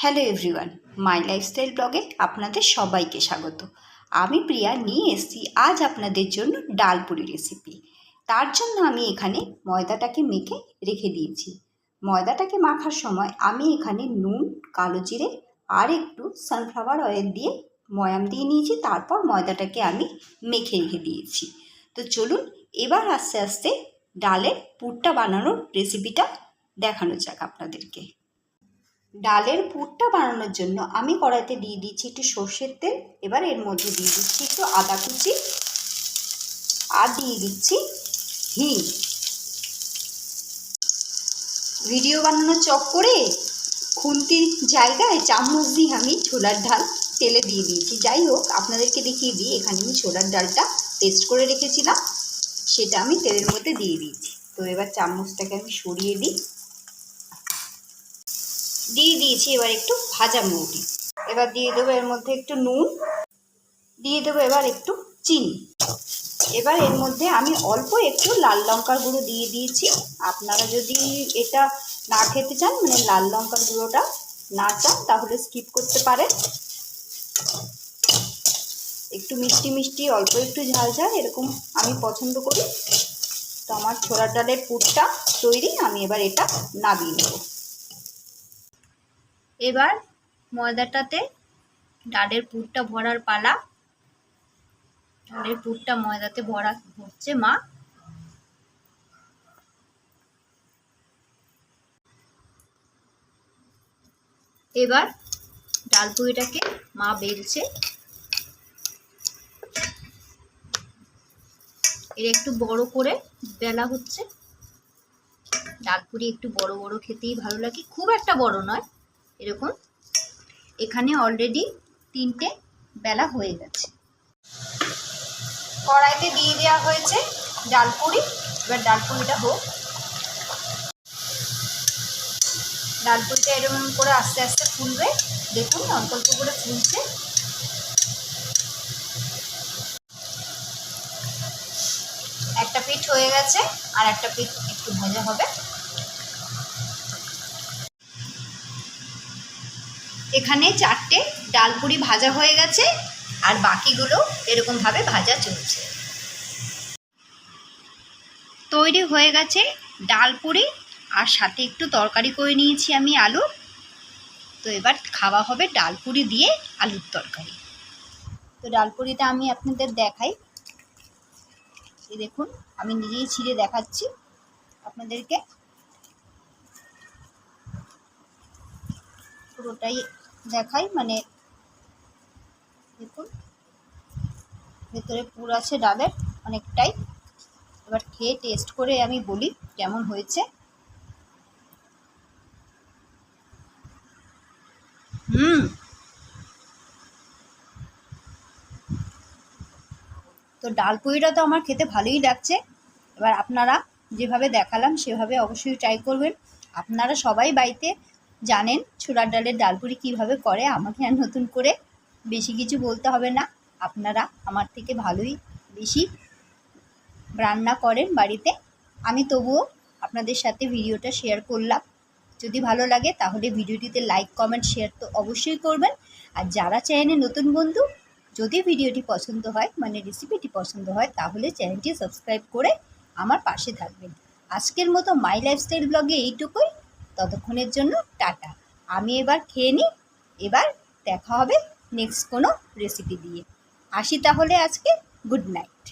Hello everyone মাই lifestyle ব্লগে আপনাদের সবাইকে স্বাগত। আমি প্রিয়া, নিয়ে এসেছি আজ আপনাদের জন্য ডাল পুরি রেসিপি তার জন্য আমি এখানে ময়দাটাকে মেখে রেখে দিয়েছি। ময়দাটাকে মাখার সময় আমি এখানে নুন, কালো জিরে আর একটু সানফ্লাওয়ার অয়েল দিয়ে ময়াম দিয়ে নিয়েছি, তারপর ময়দাটাকে আমি মেখে রেখে দিয়েছি। তো চলুন, এবার আস্তে আস্তে ডালের পুরটা বানানোর রেসিপিটা দেখানো যাক আপনাদেরকে। ডালের পুরটা বানানোর জন্য আমি কড়াইতে দিয়ে দিচ্ছি একটু সর্ষের তেল, এবার এর মধ্যে দিয়ে দিচ্ছি একটু আদা কুচি আর দিয়ে দিচ্ছি হিং। ভিডিও বানানোর চক্করে খুন্তির জায়গায় চামচ দিয়ে আমি ছোলার ডাল তেলে দিয়ে দিয়েছি। যাই হোক, আপনাদেরকে দেখিয়ে দিই, এখানে আমি ছোলার ডালটা পেস্ট করে রেখেছিলাম, সেটা আমি তেলের মধ্যে দিয়ে দিয়েছি। তো এবার চামচটাকে আমি সরিয়ে দিই। দিয়ে দিয়েছি এবার একটু ভাজা মৌরি এবার দিয়ে দেবো এর মধ্যে একটু নুন, দিয়ে দেবো এবার একটু চিনি। এবার এর মধ্যে আমি অল্প একটু লাল লঙ্কার গুঁড়ো দিয়ে দিয়েছি। আপনারা যদি এটা না খেতে চান মানে লাল লঙ্কার গুঁড়োটা না চান, তাহলে স্কিপ করতে পারেন। একটু মিষ্টি মিষ্টি, অল্প একটু ঝাল ঝাল, এরকম আমি পছন্দ করি। তো আমার ছোলার ডালের পুরটা তৈরি, আমি এবার এটা নামিয়ে নেব। এবার ময়দাটাতে ডালের পুরটা ভরার পালা। ডালের পুরটা ময়দাতে ভরা হচ্ছে, মা। এবার ডাল পুরিটাকে মা বেলছে। এর একটু বড় করে বেলা হচ্ছে। ডাল ডালপুরি একটু বড় বড় খেতেই ভালো লাগে। খুব একটা বড় নয় এরকম। এখানে অলরেডি তিনটে বেলা হয়ে গেছে। কড়াইতে দিয়ে দেওয়া হয়েছে ডালপুরি। এবার ডালপুরিটা হোক। ডালপুরিটা এরকম করে আস্তে আস্তে ফুলবে। দেখুন অল্প অল্প করে ফুলছে। একটা পিঠ হয়ে গেছে আর একটা পিঠ একটু ভাজা হবে। এখানে চারটে ডাল ডালপুরি ভাজা হয়ে গেছে, আর বাকিগুলো এরকমভাবে ভাজা চলছে। তৈরি হয়ে গেছে ডাল ডালপুরি আর সাথে একটু তরকারি করে নিয়েছি আমি আলু। তো এবার খাওয়া হবে ডাল ডালপুরি দিয়ে আলুর তরকারি। তো ডাল ডালপুরিটা আমি আপনাদের দেখাই। এই দেখুন, আমি নিজেই ছিঁড়ে দেখাচ্ছি আপনাদেরকে। পুরোটাই দেখাই মানে দেখুন, ভেতরে পুর আছে ডালের, অনেকটাই। এবার খেয়ে টেস্ট করে আমি বলি কেমন হয়েছে। হুম। তো ডাল পুরিটা তো আমার খেতে ভালোই লাগছে। এবার আপনারা যেভাবে দেখালাম সেভাবে অবশ্যই ট্রাই করবেন। আপনারা সবাই বাড়িতে জানেন ছোলার ডালের ডালপুরি কীভাবে করে? আমাকে আর নতুন করে বেশি কিছু বলতে হবে না। আপনারা আমার থেকে ভালোই বেশি রান্না করেন বাড়িতে। আমি তবুও আপনাদের সাথে ভিডিওটা শেয়ার করলাম। যদি ভালো লাগে তাহলে ভিডিওটিতে লাইক কমেন্ট শেয়ার তো অবশ্যই করবেন। আর যারা চ্যানেলে নতুন বন্ধু, যদি ভিডিওটি পছন্দ হয় মানে রেসিপিটি পছন্দ হয়, তাহলে চ্যানেলটি সাবস্ক্রাইব করে আমার পাশে থাকবেন। আজকের মতো মাই লাইফস্টাইল ব্লগে এইটুকুই। ততক্ষণের জন্য টাটা। আমি এবার খেয়ে নিই, এবার দেখা হবে নেক্সট কোনো রেসিপি দিয়ে। আসি তাহলে আজকে গুড নাইট